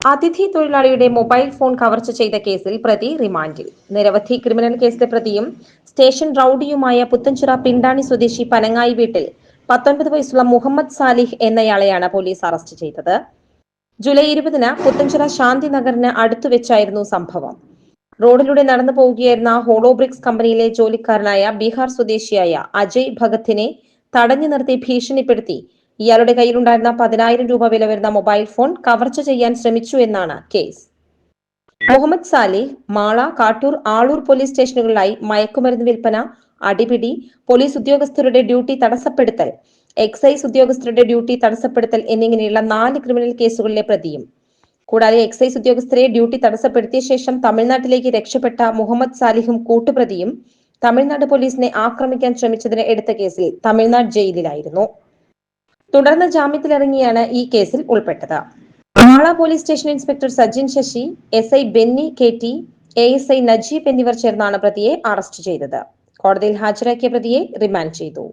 അതിഥി തൊഴിലാളിയുടെ mobile phone കവർച്ച ചെയ്ത കേസിൽ പ്രതി റിമാൻഡിൽ. നിരവധി ക്രിമിനൽ കേസിലെ പ്രതിയും സ്റ്റേഷൻ റൌഡിയുമായ പുത്തൻചിറ പിണ്ടാണി സ്വദേശി പനങ്ങായി വീട്ടിൽ പത്തൊൻപത് വയസ്സുള്ള മുഹമ്മദ് സാലിഹ് എന്നയാളെയാണ് പോലീസ് അറസ്റ്റ് ചെയ്തത്. ജൂലൈ ഇരുപതിന് പുത്തൻചിറ ശാന്തി നഗറിന് അടുത്തു വെച്ചായിരുന്നു സംഭവം. റോഡിലൂടെ നടന്നു പോവുകയായിരുന്ന ഹോളോബ്രിക്സ് കമ്പനിയിലെ ജോലിക്കാരനായ ബീഹാർ സ്വദേശിയായ അജയ് ഭഗത്തിനെ തടഞ്ഞു നിർത്തി ഭീഷണിപ്പെടുത്തി ഇയാളുടെ കയ്യിലുണ്ടായിരുന്ന പതിനായിരം രൂപ വില വരുന്ന മൊബൈൽ ഫോൺ കവർച്ച ചെയ്യാൻ ശ്രമിച്ചു എന്നാണ് കേസ്. മുഹമ്മദ് സാലിഹ് മാള കാട്ടൂർ ആളൂർ പോലീസ് സ്റ്റേഷനുകളിലായി മയക്കുമരുന്ന് വിൽപ്പന അടിപിടി പോലീസ് ഉദ്യോഗസ്ഥരുടെ ഡ്യൂട്ടി തടസ്സപ്പെടുത്തൽ എക്സൈസ് ഉദ്യോഗസ്ഥരുടെ ഡ്യൂട്ടി തടസ്സപ്പെടുത്തൽ എന്നിങ്ങനെയുള്ള നാല് ക്രിമിനൽ കേസുകളിലെ പ്രതിയും. കൂടാതെ എക്സൈസ് ഉദ്യോഗസ്ഥരെ ഡ്യൂട്ടി തടസ്സപ്പെടുത്തിയ ശേഷം തമിഴ്നാട്ടിലേക്ക് രക്ഷപ്പെട്ട മുഹമ്മദ് സാലിഹും കൂട്ടുപ്രതിയും തമിഴ്നാട് പോലീസിനെ ആക്രമിക്കാൻ ശ്രമിച്ചതിന് എടുത്ത കേസിൽ തമിഴ്നാട് ജയിലിലായിരുന്നു. തുടർന്ന് ജാമ്യത്തിലിറങ്ങിയാണ് ഈ കേസിൽ ഉൾപ്പെട്ടത്. Pala police station inspector Sajin Sasi S I Benny K T A S I Najeeb എന്നിവർ ചേർന്നാണ് പ്രതിയെ അറസ്റ്റ് ചെയ്തത്. കോടതിയിൽ ഹാജരാക്കിയ പ്രതിയെ റിമാൻഡ് ചെയ്തു.